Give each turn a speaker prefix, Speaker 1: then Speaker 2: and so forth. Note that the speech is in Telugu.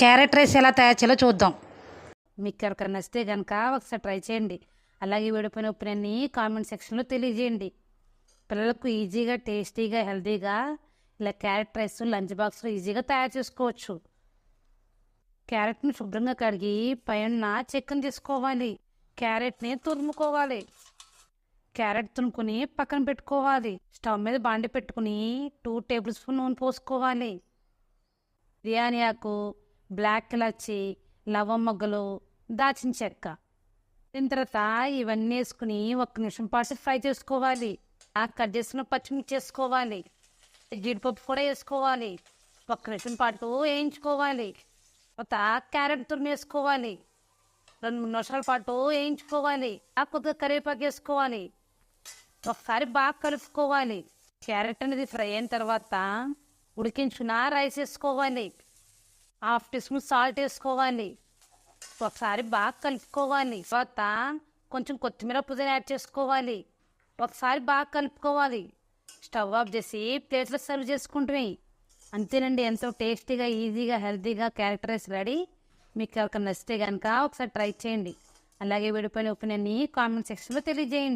Speaker 1: క్యారెట్ రైస్ ఎలా తయారు చేయాలో చూద్దాం. మీకు ఎవరికైనా నచ్చితే కనుక ఒకసారి ట్రై చేయండి. అలాగే విడిపోయిన ఉప్పునన్నీ కామెంట్ సెక్షన్లో తెలియజేయండి. పిల్లలకు ఈజీగా టేస్టీగా హెల్తీగా ఇలా క్యారెట్ రైస్ లంచ్ బాక్స్లో ఈజీగా తయారు చేసుకోవచ్చు. క్యారెట్ని శుభ్రంగా కడిగి పైన చెక్కను తీసుకోవాలి. క్యారెట్ని తురుముకోవాలి. క్యారెట్ తురుముకొని పక్కన పెట్టుకోవాలి. స్టవ్ మీద బాండి పెట్టుకుని టూ టేబుల్ స్పూన్ నూనె పోసుకోవాలి. బిర్యానీ ఆకు బ్లాక్ ఇలాచి లవమ్మగ్గలు మొగ్గలు దాచిన చెక్క. దీని తర్వాత ఇవన్నీ వేసుకుని ఒక్క నిమిషం పాటు ఫ్రై చేసుకోవాలి. ఆ కట్ చేసుకున్న పచ్చిమిర్చి వేసుకోవాలి జీడిపప్పు కూడా వేసుకోవాలి. ఒక్క నిమిషం పాటు వేయించుకోవాలి. తర్వాత క్యారెట్ తురిమి వేసుకోవాలి. రెండు మూడు నిమిషాల పాటు వేయించుకోవాలి. ఆ కొద్దిగా కరివేపాకు వేసుకోవాలి. ఒకసారి బాగా కలుపుకోవాలి. క్యారెట్ అనేది ఫ్రై అయిన తర్వాత ఉడికించుకున్న రైస్ వేసుకోవాలి. హాఫ్ టీ స్పూన్ సాల్ట్ వేసుకోవాలి. ఒకసారి బాగా కలుపుకోవాలి. తర్వాత కొంచెం కొత్తిమీర పుదీనా యాడ్ చేసుకోవాలి. ఒకసారి బాగా కలుపుకోవాలి. స్టవ్ ఆఫ్ చేసి ప్లేట్లో సర్వ్ చేసుకుంటే అంతేనండి ఎంతో టేస్టీగా ఈజీగా హెల్తీగా క్యారెక్టర్ రైస్ రెడీ. మీకు ఎవరికైనా నచ్చితే కనుక ఒకసారి ట్రై చేయండి. అలాగే విడిపోయిన ఒపీనియన్ని కామెంట్ సెక్షన్లో తెలియజేయండి.